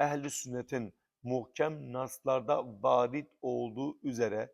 ehli sünnetin muhkem naslarda varit olduğu üzere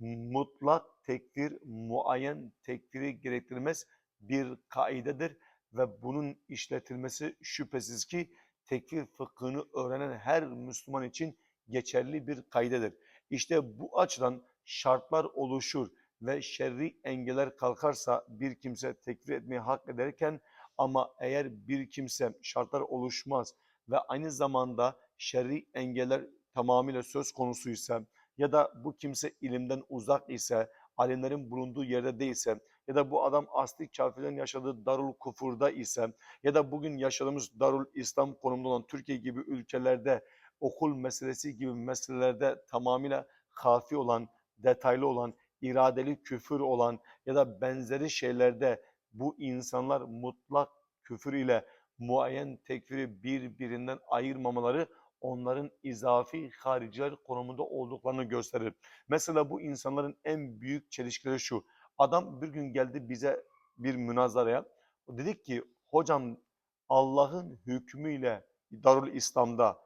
mutlak tekfir, muayyen tekfiri gerektirmez bir kaidedir ve bunun işletilmesi şüphesiz ki tekfir fıkhını öğrenen her Müslüman için geçerli bir kaidedir. İşte bu açıdan şartlar oluşur ve şerri engeller kalkarsa bir kimse tekfir etmeyi hak ederken ama eğer bir kimse şartlar oluşmaz ve aynı zamanda şerri engeller tamamıyla söz konusuysa ya da bu kimse ilimden uzak ise, alimlerin bulunduğu yerde değilse ya da bu adam asli kafirlerin yaşadığı darul kufurda ise ya da bugün yaşadığımız darul İslam konumunda olan Türkiye gibi ülkelerde okul meselesi gibi meselelerde tamamıyla kafi olan, detaylı olan, iradeli küfür olan ya da benzeri şeylerde bu insanlar mutlak küfür ile muayyen tekfiri birbirinden ayırmamaları onların izafi hariciler konumunda olduklarını gösterir. Mesela bu insanların en büyük çelişkileri şu. Adam bir gün geldi bize bir münazaraya. Dedik ki hocam Allah'ın hükmüyle Darul İslam'da,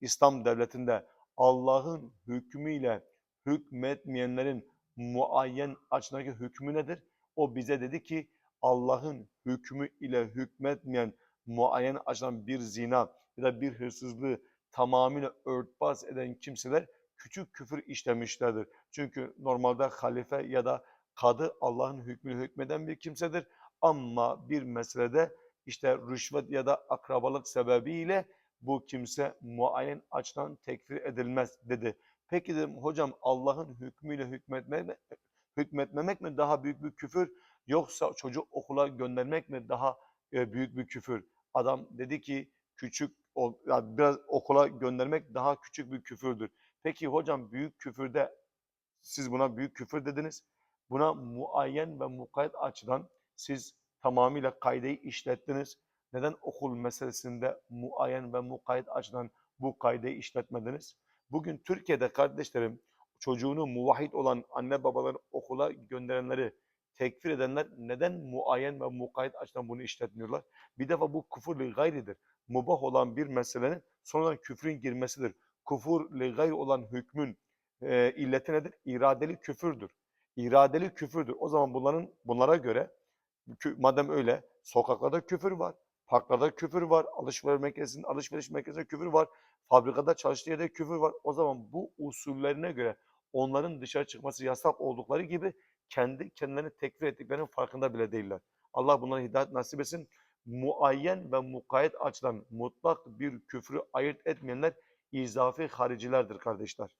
İslam devletinde Allah'ın hükmüyle hükmetmeyenlerin muayyen açıdaki hükmü nedir? O bize dedi ki Allah'ın hükmü ile hükmetmeyen muayyen açıdan bir zina ya da bir hırsızlığı tamamıyla örtbas eden kimseler küçük küfür işlemişlerdir. Çünkü normalde halife ya da kadı Allah'ın hükmünü hükmeden bir kimsedir. Ama bir meselede işte rüşvet ya da akrabalık sebebiyle bu kimse muayyen açıdan tekfir edilmez dedi. Peki dedim hocam Allah'ın hükmüyle hükmetme, hükmetmemek mi daha büyük bir küfür yoksa çocuk okula göndermek mi daha büyük bir küfür? Adam dedi ki küçük o- biraz okula göndermek daha küçük bir küfürdür. Peki hocam büyük küfürde siz buna büyük küfür dediniz. Buna muayyen ve mukayyet açıdan siz tamamıyla kaydeyi işlettiniz. Neden okul meselesinde muayyen ve mukayyet açıdan bu kaydeyi işletmediniz? Bugün Türkiye'de kardeşlerim çocuğunu muvahhid olan anne babaların okula gönderenleri tekfir edenler neden muayyen ve mukayyet açıdan bunu işletmiyorlar? Bir defa bu küfür gayridir. Mubah olan bir meselenin sonradan küfrün girmesidir. Kufur li gayr olan hükmün e, illeti nedir? İradeli küfürdür. İradeli küfürdür. O zaman bunların bunlara göre madem öyle sokaklarda küfür var, parklarda küfür var, alışveriş merkezinde alışveriş merkezinde küfür var, fabrikada çalıştığı yerde küfür var. O zaman bu usullerine göre onların dışarı çıkması yasak oldukları gibi kendi kendilerini tekfir ettiklerinin farkında bile değiller. Allah bunlara hidayet nasip etsin. Muayyen ve mukayyet açıdan mutlak bir küfrü ayırt etmeyenler izafi haricilerdir kardeşler.